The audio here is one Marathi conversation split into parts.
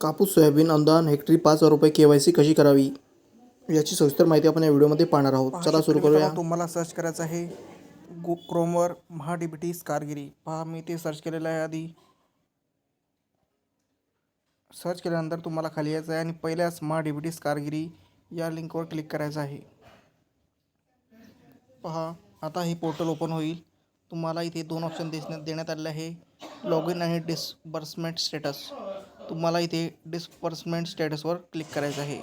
कापूस सोयाबीन अनुदान हेक्टरी पाच हजार रुपये के.वाय.सी कशी करावी याची सविस्तर माहिती आपण या व्हिडिओमध्ये पाहणार आहोत. चला सुरू करूया. तुम्हाला सर्च करायचं आहे गो क्रोमवर महा डी बी टी कारगिरी. पहा मी ते सर्च केलेलं आहे आधी. सर्च केल्यानंतर तुम्हाला खाली यायचं आहे आणि पहिल्याच महा डी बी टी कारगिरी या लिंकवर क्लिक करायचं आहे. पहा आता हे पोर्टल ओपन होईल. तुम्हाला इथे दोन ऑप्शन दिसण्यात देण्यात आलेले आहे. लॉग इन आणि डिस्बर्समेंट स्टेटस तुम्हाला इथे डिस्पर्समेंट स्टेटसवर क्लिक करायचं आहे.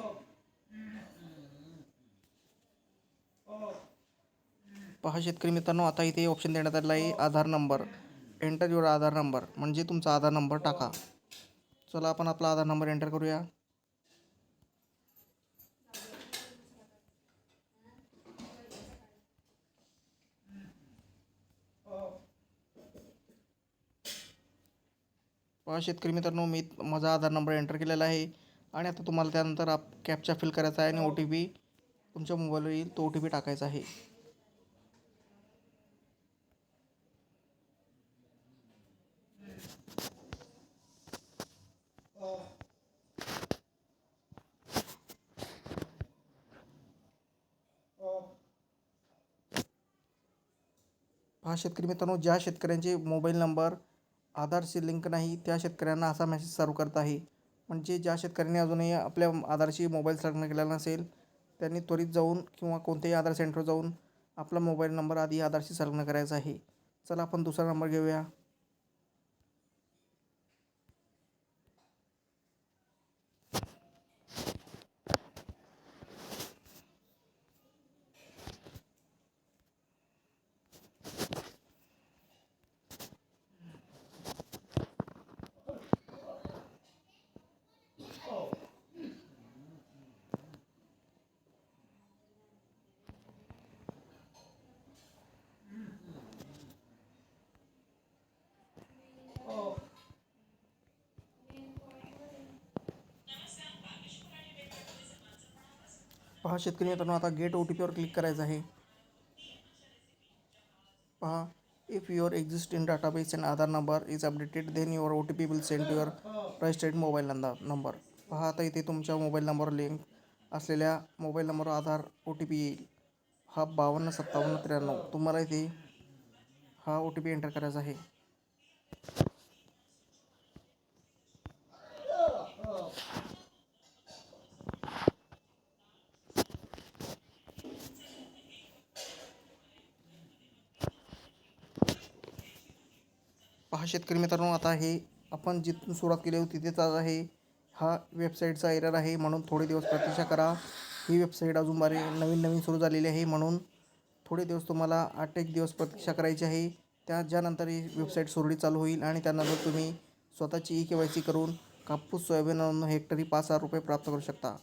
पहा शेतकरी मित्रांनो आता इथे ऑप्शन देण्यात आलेला आहे Aadhaar number enter your Aadhaar number म्हणजे तुमचा आधार नंबर टाका. चला आपण आपला आधार नंबर एंटर करूया. पहा शेतकरी मित्रांनो मी माझा आधार नंबर एंटर केलेला आहे. आणि आता तुम्हाला त्यानंतर आप कॅपचा फिल करायचा आहे आणि ओ टी पी तुमच्या मोबाईलवर येईल तो ओ टी पी टाकायचा आहे. पहा शेतकरी मित्रांनो ज्या शेतकऱ्यांचे मोबाईल नंबर आधारशी लिंक नाही त्या शेतकऱ्यांना असा मेसेज सर्व करत आहे. म्हणजे ज्या शेतकऱ्यांनी अजूनही आपल्या आधारशी मोबाईल संलग्न केलेला नसेल त्यांनी त्वरित जाऊन किंवा कोणत्याही आधार सेंटरवर जाऊन आपला मोबाईल नंबर आधी आधारशी संलग्न करायचा आहे. चला आपण दुसरा नंबर घेऊया. पहा शेतकरी मित्रांनो आता गेट ओ टी पीवर क्लिक करायचं आहे. पहा if your exist in database and Aadhaar number is updated then your O T P will send your registered mobile number number पहा आता इथे तुमच्या मोबाईल नंबर लिंक असलेल्या mobile number Aadhaar O T P येईल. हा बावन्न सत्तावन्न त्र्याण्णव. तुम्हाला इथे हा ओ टी पी एंटर करायचा आहे. पहा शेतकरी मित्रांनो आता हे आपण जिथून सुरुवात केली होती तिथेच आज आहे. हा वेबसाईटचा एरर आहे म्हणून थोडे दिवस प्रतीक्षा करा. ही वेबसाईट अजून बारे नवीन नवीन सुरू झालेली आहे म्हणून थोडे दिवस तुम्हाला आठ एक दिवस प्रतीक्षा करायची आहे. त्या ज्यानंतर ही वेबसाईट सुरळीत चालू होईल आणि त्यानंतर तुम्ही स्वतःची ई के वाय सी करून कापूस सोयाबीन हेक्टरी पाच हजार रुपये प्राप्त करू शकता.